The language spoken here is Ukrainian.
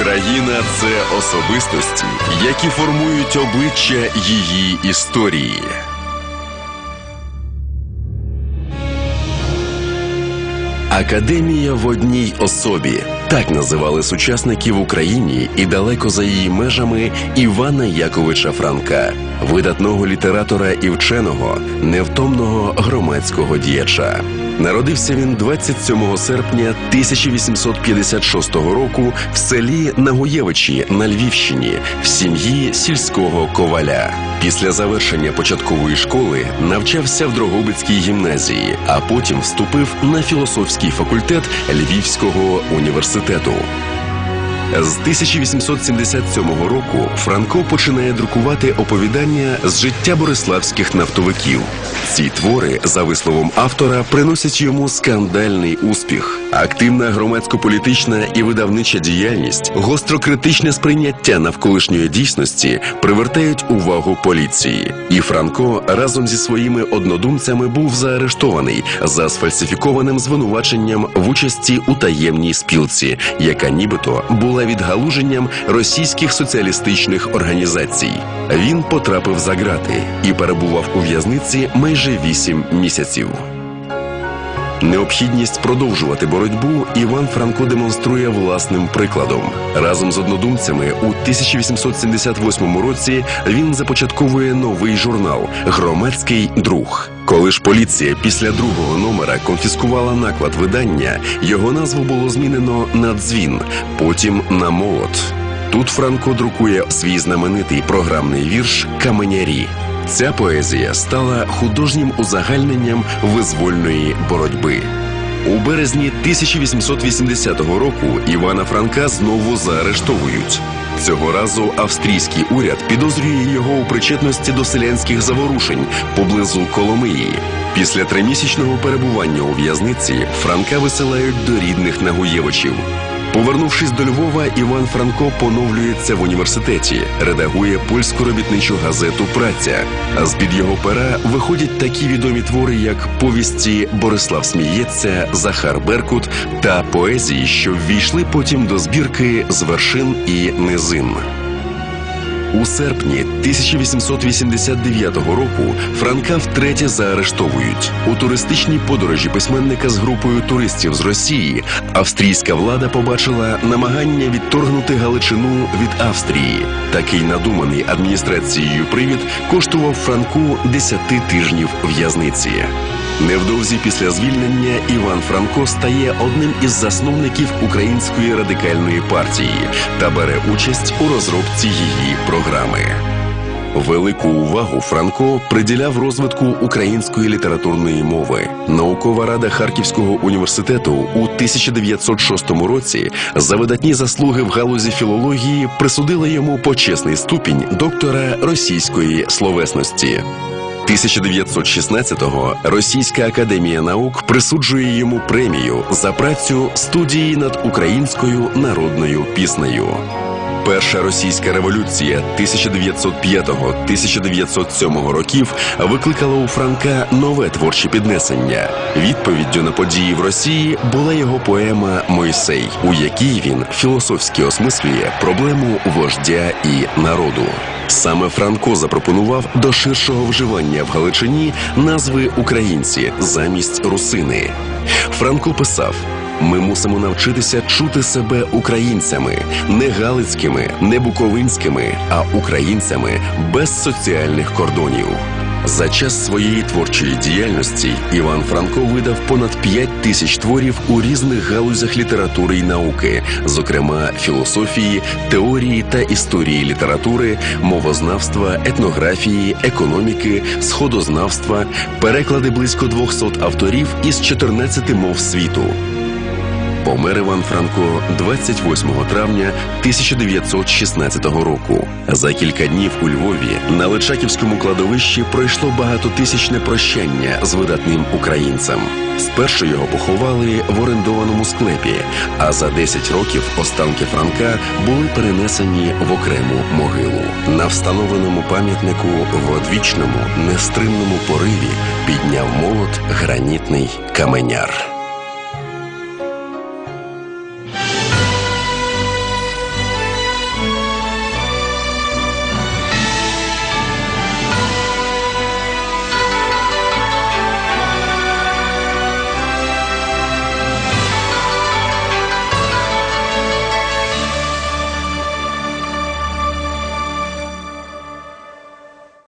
Україна це особистості, які формують обличчя її історії. Академія в одній особі так називали сучасників в Україні і далеко за її межами Івана Яковича Франка, видатного літератора і вченого, невтомного громадського діяча. Народився він 27 серпня 1856 року в селі Нагуєвичі на Львівщині в сім'ї сільського коваля. Після завершення початкової школи навчався в Дрогобицькій гімназії, а потім вступив на філософський факультет Львівського університету. Acevedo. З 1877 року Франко починає друкувати оповідання з життя бориславських нафтовиків. Ці твори, за висловом автора, приносять йому скандальний успіх. Активна громадсько-політична і видавнича діяльність, гострокритичне сприйняття навколишньої дійсності привертають увагу поліції. І Франко разом зі своїми однодумцями був заарештований за сфальсифікованим звинуваченням в участі у таємній спілці, яка нібито була відгалуженням російських соціалістичних організацій. Він потрапив за грати і перебував у в'язниці майже вісім місяців. Необхідність продовжувати боротьбу Іван Франко демонструє власним прикладом. Разом з однодумцями у 1878 році він започатковує новий журнал Громадський друг. Коли ж поліція після другого номера конфіскувала наклад видання, його назву було змінено на дзвін, потім на молот. Тут Франко друкує свій знаменитий програмний вірш Каменярі. Ця поезія стала художнім узагальненням визвольної боротьби. У березні 1880 року Івана Франка знову заарештовують. Цього разу австрійський уряд підозрює його у причетності до селянських заворушень поблизу Коломиї. Після тримісячного перебування у в'язниці Франка висилають до рідних Нагуєвичів. Повернувшись до Львова, Іван Франко поновлюється в університеті, редагує польську робітничу газету Праця. А з під його пера виходять такі відомі твори, як повісті Борислав Сміється, Захар Беркут та поезії, що ввійшли потім до збірки з вершин і низин. У серпні 1889 року Франка втретє заарештовують у туристичній подорожі письменника з групою туристів з Росії. Австрійська влада побачила намагання відторгнути Галичину від Австрії. Такий надуманий адміністрацією привід коштував Франку 10 тижнів в'язниці. Невдовзі після звільнення Іван Франко стає одним із засновників Української радикальної партії та бере участь у розробці її програми. Велику увагу Франко приділяв розвитку української літературної мови. Наукова рада Харківського університету у 1906 році за видатні заслуги в галузі філології присудила йому почесний ступінь доктора російської словесності. 1916-го Російська академія наук присуджує йому премію за працю студії над українською народною піснею. Перша російська революція 1905-1907 років викликала у Франка нове творче піднесення. Відповіддю на події в Росії була його поема Мойсей, у якій він філософськи осмислює проблему вождя і народу. Саме Франко запропонував до ширшого вживання в Галичині назви українці замість русини. Франко писав. Ми мусимо навчитися чути себе українцями, не галицькими, не буковинськими, а українцями без соціальних кордонів. За час своєї творчої діяльності Іван Франко видав понад 5 тисяч творів у різних галузях літератури й науки, зокрема філософії, теорії та історії літератури, мовознавства, етнографії, економіки, сходознавства, переклади близько 200 авторів із 14 мов світу. Помер Іван Франко 28 травня 1916 року. За кілька днів у Львові на Личаківському кладовищі пройшло багатотисячне прощання з видатним українцем. Спершу його поховали в орендованому склепі, а за 10 років останки Франка були перенесені в окрему могилу. На встановленому пам'ятнику в одвічному нестримному пориві підняв молот гранітний каменяр.